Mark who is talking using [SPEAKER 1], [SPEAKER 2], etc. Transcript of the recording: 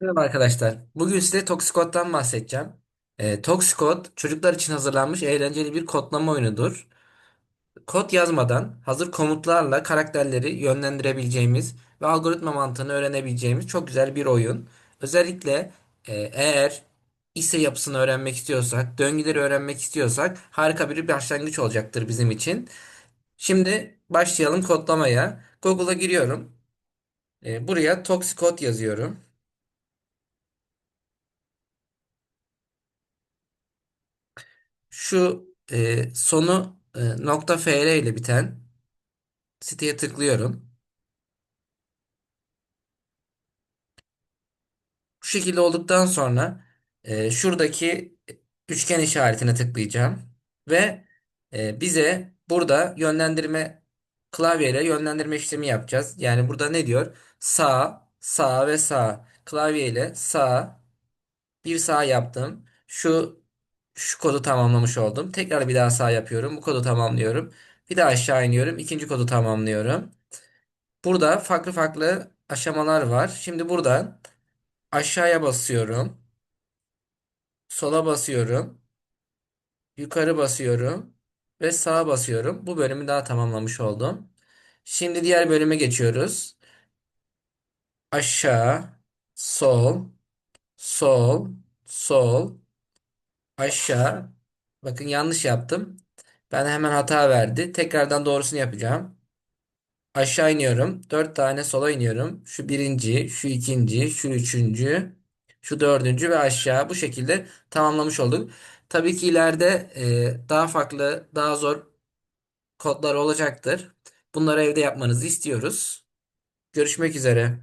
[SPEAKER 1] Merhaba arkadaşlar. Bugün size Toxicod'dan bahsedeceğim. E, Toxicode çocuklar için hazırlanmış eğlenceli bir kodlama oyunudur. Kod yazmadan hazır komutlarla karakterleri yönlendirebileceğimiz ve algoritma mantığını öğrenebileceğimiz çok güzel bir oyun. Özellikle e, eğer ise yapısını öğrenmek istiyorsak, döngüleri öğrenmek istiyorsak harika bir başlangıç olacaktır bizim için. Şimdi başlayalım kodlamaya. Google'a giriyorum. E, buraya Toxicode yazıyorum. Şu e, sonu e, nokta .fr ile biten siteye tıklıyorum. Bu şekilde olduktan sonra e, şuradaki üçgen işaretine tıklayacağım. Ve e, bize burada yönlendirme klavyeyle yönlendirme işlemi yapacağız. Yani burada ne diyor? Sağ, sağ ve sağ. Klavyeyle sağ, bir sağ yaptım. Şu şu kodu tamamlamış oldum. Tekrar bir daha sağ yapıyorum. Bu kodu tamamlıyorum. Bir daha aşağı iniyorum. İkinci kodu tamamlıyorum. Burada farklı farklı aşamalar var. Şimdi buradan aşağıya basıyorum. Sola basıyorum. Yukarı basıyorum. Ve sağa basıyorum. Bu bölümü daha tamamlamış oldum. Şimdi diğer bölüme geçiyoruz. Aşağı, sol, sol, sol, aşağı. Bakın yanlış yaptım. Ben hemen hata verdi. Tekrardan doğrusunu yapacağım. Aşağı iniyorum. Dört tane sola iniyorum. Şu birinci, şu ikinci, şu üçüncü, şu dördüncü ve aşağı. Bu şekilde tamamlamış olduk. Tabii ki ileride e, daha farklı, daha zor kodlar olacaktır. Bunları evde yapmanızı istiyoruz. Görüşmek üzere.